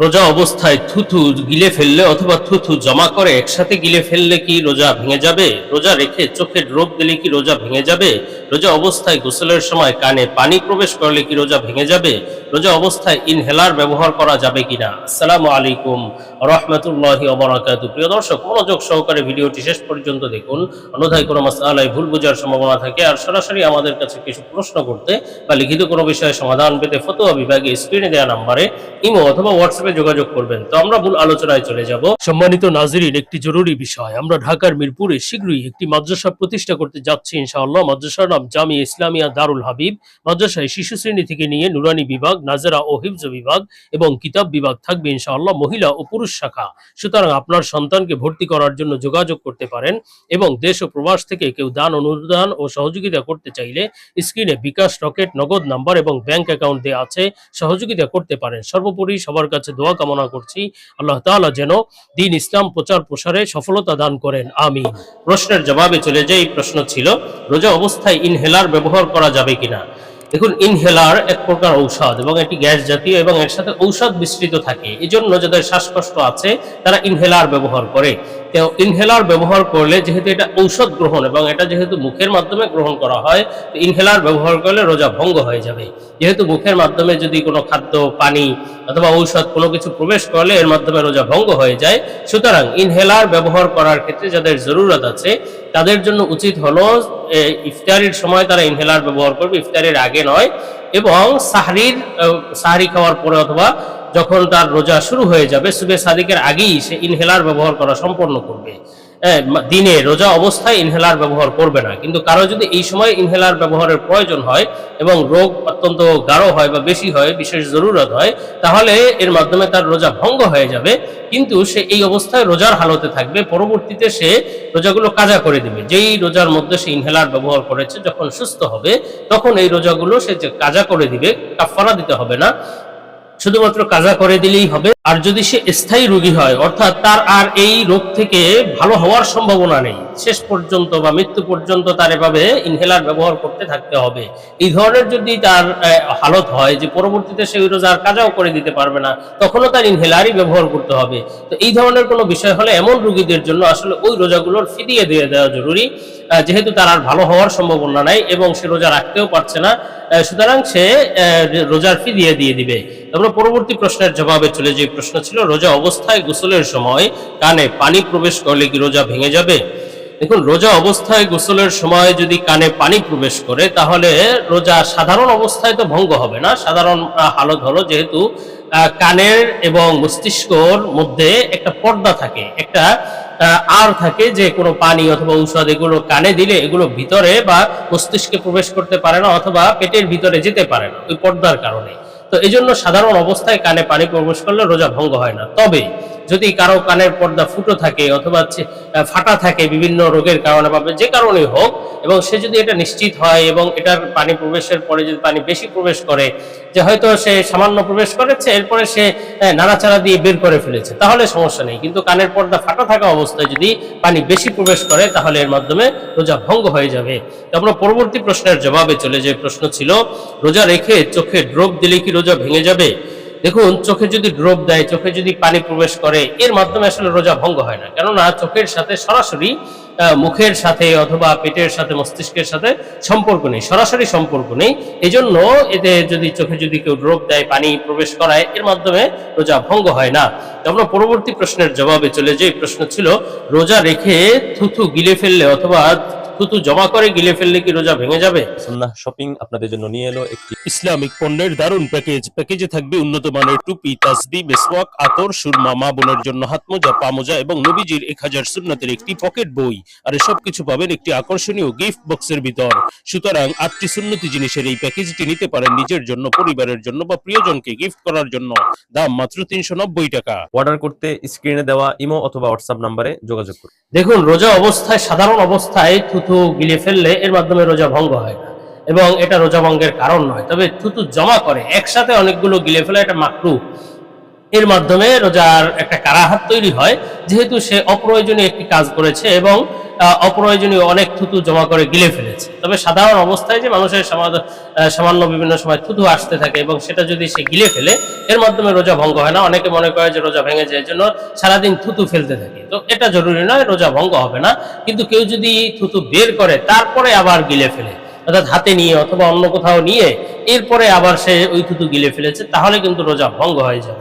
রোজা অবস্থায় থুথু গিলে ফেললে অথবা থুথু জমা করে একসাথে গিলে ফেললে কি রোজা ভেঙে যাবে? রোজা রেখে চোখের রোগ দিলে কি রোজা ভেঙে যাবে? রোজা অবস্থায় গোসলের সময় কানে পানি প্রবেশ করলে কি রোজা ভেঙে যাবে? রোজা অবস্থায় ইনহেলার ব্যবহার করা যাবে কিনা? আসসালামু আলাইকুম রহমতুল্লাহি অবরাকাতু প্রিয় দর্শক, মনোযোগ সহকারে ভিডিওটি শেষ পর্যন্ত দেখুন। অন্যথায় কোনো মাসালায় ভুল বোঝার সম্ভাবনা থাকে আর সরাসরি আমাদের কাছে কিছু প্রশ্ন করতে বা লিখিত কোনো বিষয়ে সমাধান পেতে ফতোয়া বিভাগে স্ক্রিনে দেওয়া নাম্বারে ইমো অথবা হোয়াটসঅ্যাপে যোগাযোগ করবেন। তো আমরা মূল আলোচনায় চলে যাব। সম্মানিত নাজরিন, একটি জরুরি বিষয়। আমরা ঢাকার মিরপুরে শীঘ্রই একটি মাদ্রাসা প্রতিষ্ঠা করতে যাচ্ছি ইনশাআল্লাহ। মাদ্রাসার নাম জামি ইসলামিয়া দারুল হাবিব, মাদ্রাসায় শিশু শ্রেণি থেকে নিয়ে নুরানি বিভাগ, নাজারা ও হিফজ বিভাগ এবং কিতাব বিভাগ থাকবে ইনশাআল্লাহ মহিলা ও পুরুষ শাখা। সুতরাং আপনার সন্তানকে ভর্তি করার জন্য যোগাযোগ করতে পারেন এবং দেশ ও প্রবাস থেকে কেউ দান, অনুদান ও সহযোগিতা করতে চাইলে স্ক্রিনে বিকাশ রকেট, নগদ নাম্বার এবং ব্যাংক অ্যাকাউন্ট দেওয়া আছে, সহযোগিতা করতে পারেন। সর্বোপরি সবার কাছে দোয়া কামনা করছি। আল্লাহ তাআলা যেন দিন ইসলাম প্রচার প্রসারে সফলতা দান করেন। আমি প্রশ্নের জবাবে চলে যাই, প্রশ্ন ছিল, রোজা অবস্থায় ইনহেলার ব্যবহার করা যাবে কিনা? দেখুন ইনহেলার এক প্রকার ঔষধ এবং এটি গ্যাস জাতীয় এবং এর সাথে ঔষধ মিশ্রিত থাকে। এই জন্য যাদের শ্বাসকষ্ট আছে, তারা ইনহেলার ব্যবহার করে। তো ইনহেলার ব্যবহার করলে যেহেতু এটা ঔষধ গ্রহণ এবং এটা যেহেতু মুখের মাধ্যমে গ্রহণ করা হয়, তো ইনহেলার ব্যবহার করলে রোজা ভঙ্গ হয়ে যাবে। যেহেতু মুখের মাধ্যমে যদি কোনো খাদ্য, পানি অথবা ঔষধ কোনো কিছু প্রবেশ করলে এর মাধ্যমে রোজা ভঙ্গ হয়ে যায়, সুতরাং ইনহেলার ব্যবহার করার ক্ষেত্রে যাদের জরুরত আছে তাদের জন্য উচিত হলো ইফতারির সময় তারা ইনহেলার ব্যবহার করবে, ইফতারির আগে নয়, এবং সাহরির সাহারি খাওয়ার পরে অথবা যখন তার রোজা শুরু হয়ে যাবে, সুবে সাদিকের আগেই সে ইনহেলার ব্যবহার করা সম্পন্ন করবে। দিনে রোজা অবস্থায় ইনহেলার ব্যবহার করবে না। কিন্তু কারও যদি এই সময় ইনহেলার ব্যবহারের প্রয়োজন হয় এবং রোগ অত্যন্ত গাঢ় হয় বা বেশি হয়, বিশেষ জরুরত হয়, তাহলে এর মাধ্যমে তার রোজা ভঙ্গ হয়ে যাবে। কিন্তু সে এই অবস্থায় রোজার হালতে থাকবে, পরবর্তীতে সে রোজাগুলো কাজা করে দেবে। যেই রোজার মধ্যে সে ইনহেলার ব্যবহার করেছে, যখন সুস্থ হবে, তখন এই রোজাগুলো সে যে কাজা করে দিবে কাফারা দিতে হবে না। শুধুমাত্র কাজা করে দিলেই হবে। আর যদি সে স্থায়ী রোগী হয়, অর্থাৎ তার আর এই রোগ থেকে ভালো হওয়ার সম্ভাবনা নেই, শেষ পর্যন্ত বা মৃত্যু পর্যন্ত তার এভাবে ইনহেলার ব্যবহার করতে থাকতে হবে। এই ধরনের যদি তার হালত হয় যে পরবর্তীতে সে রোজা আর কাজাও করে দিতে পারবে না, তখনও তার ইনহেলারই ব্যবহার করতে হবে। তো এই ধরনের কোনো বিষয় হলে এমন রোগীদের জন্য আসলে ওই রোজাগুলোর ফিরিয়ে দিয়ে দেওয়া জরুরি। যেহেতু তার আর ভালো হওয়ার সম্ভাবনা নাই এবং সে রোজা রাখতেও পারছে না সুতরাং সে রোজার ফি দিয়ে দিয়ে দিবে। আমরা পরবর্তী প্রশ্নের জবাবে চলে যে প্রশ্ন ছিল, রোজা অবস্থায় গোসলের সময় কানে পানি প্রবেশ করলে কি রোজা ভেঙে যাবে? দেখুন, রোজা অবস্থায় গোসলের সময় যদি কানে পানি প্রবেশ করে, তাহলে রোজা সাধারণ অবস্থায় তো ভঙ্গ হবে না। সাধারণ হালত হলো যেহেতু কানের এবং মস্তিষ্কর মধ্যে একটা পর্দা থাকে, একটা আর থাকে যে কোনো পানি অথবা ঔষধ এগুলো কানে দিলে এগুলো ভিতরে বা মস্তিষ্কে প্রবেশ করতে পারে না অথবা পেটের ভিতরে যেতে পারে না। ওই পর্দার কারণে। তো এই জন্য সাধারণ অবস্থায় কানে পানি প্রবেশ করলে রোজা ভঙ্গ হয় না। তবে যদি কারও কানের পর্দা ফুটো থাকে অথবা ফাটা থাকে বিভিন্ন রোগের কারণে বা যে কারণেই হোক, এবং সে যদি এটা নিশ্চিত হয় এবং এটার পানি প্রবেশের পরে যদি পানি বেশি প্রবেশ করে, যে হয়তো সে সামান্য প্রবেশ করেছে, এরপরে সে নাড়াচাড়া দিয়ে বের করে ফেলেছে, তাহলে সমস্যা নেই। কিন্তু কানের পর্দা ফাটা থাকা অবস্থায় যদি পানি বেশি প্রবেশ করে, তাহলে এর মাধ্যমে রোজা ভঙ্গ হয়ে যাবে। আমরা পরবর্তী প্রশ্নের জবাবে চলে যে প্রশ্ন ছিল, রোজা রেখে চোখে ড্রপ দিলে কি রোজা ভেঙে যাবে? দেখুন, চোখে যদি ড্রপ দেয়, চোখে যদি পানি প্রবেশ করে, এর মাধ্যমে আসলে রোজা ভঙ্গ হয় না। কেননা চোখের সাথে সরাসরি মুখের সাথে অথবা পেটের সাথে, মস্তিষ্কের সাথে সম্পর্ক নেই, সরাসরি সম্পর্ক নেই। এজন্য এতে যদি চোখে যদি কেউ ড্রপ দেয়, পানি প্রবেশ করায়, এর মাধ্যমে রোজা ভঙ্গ হয় না। আমরা পরবর্তী প্রশ্নের জবাবে চলে যে প্রশ্ন ছিল, রোজা রেখে থুথু গিলে ফেললে অথবা থুতু জমা করে গিলে ফেললে কি রোজা ভেঙে যাবে? সুন্নাহ শপিং আপনাদের জন্য নিয়ে এলো একটি ইসলামিক পণ্যের দারুণ প্যাকেজ। প্যাকেজে থাকবে উন্নত মানের টুপি তাসবি মেসওয়াক আতর সুরমা মা বোনের জন্য হাতমোজা পামোজা এবং নবীজির এক হাজার সুন্নাতের একটি পকেট বই। আর সব কিছু পাবেন একটি আকর্ষণীয় গিফট বক্সের ভিতর। সুতরাং আটটি সুন্নতি জিনিসের এই প্যাকেজটি নিতে পারেন নিজের জন্য পরিবারের জন্য বা প্রিয়জনকে গিফট করার জন্য। দাম মাত্র তিনশো নব্বই টাকা। অর্ডার করতে স্ক্রিনে দেওয়া ইমো অথবা হোয়াটসঅ্যাপ নাম্বারে যোগাযোগ করুন। দেখুন রোজা অবস্থায় সাধারণ অবস্থায় থুতু গিলে ফেললে এর মাধ্যমে রোজা ভঙ্গ হয় না। এবং এটা রোজা ভঙ্গের কারণ নয়। তবে থুতু জমা করে, একসাথে অনেকগুলো গিলে ফেলে এটা মাকরু। এর মাধ্যমে রোজার একটা কারাহাত তৈরি হয়, যেহেতু সে অপ্রয়োজনীয় একটি কাজ করেছে এবং অপ্রয়োজনীয় অনেক থুতু জমা করে গিলে ফেলেছে। তবে সাধারণ অবস্থায় যে মানুষের সামা- সামান্য বিভিন্ন সময় থুতু আসতে থাকে এবং সেটা যদি সে গিলে ফেলে, এর মাধ্যমে রোজা ভঙ্গ হয় না। অনেকে মনে করে যে রোজা ভেঙে যায় জন্য সারাদিন থুতু ফেলতে থাকে। তো এটা জরুরি নয়, রোজা ভঙ্গ হবে না। কিন্তু কেউ যদি থুতু বের করে, তারপরে আবার গিলে ফেলে, অর্থাৎ হাতে নিয়ে অথবা অন্য কোথাও নিয়ে, এরপরে আবার সে ওই থুতু গিলে ফেলেছে, তাহলে কিন্তু রোজা ভঙ্গ হয়ে যাবে।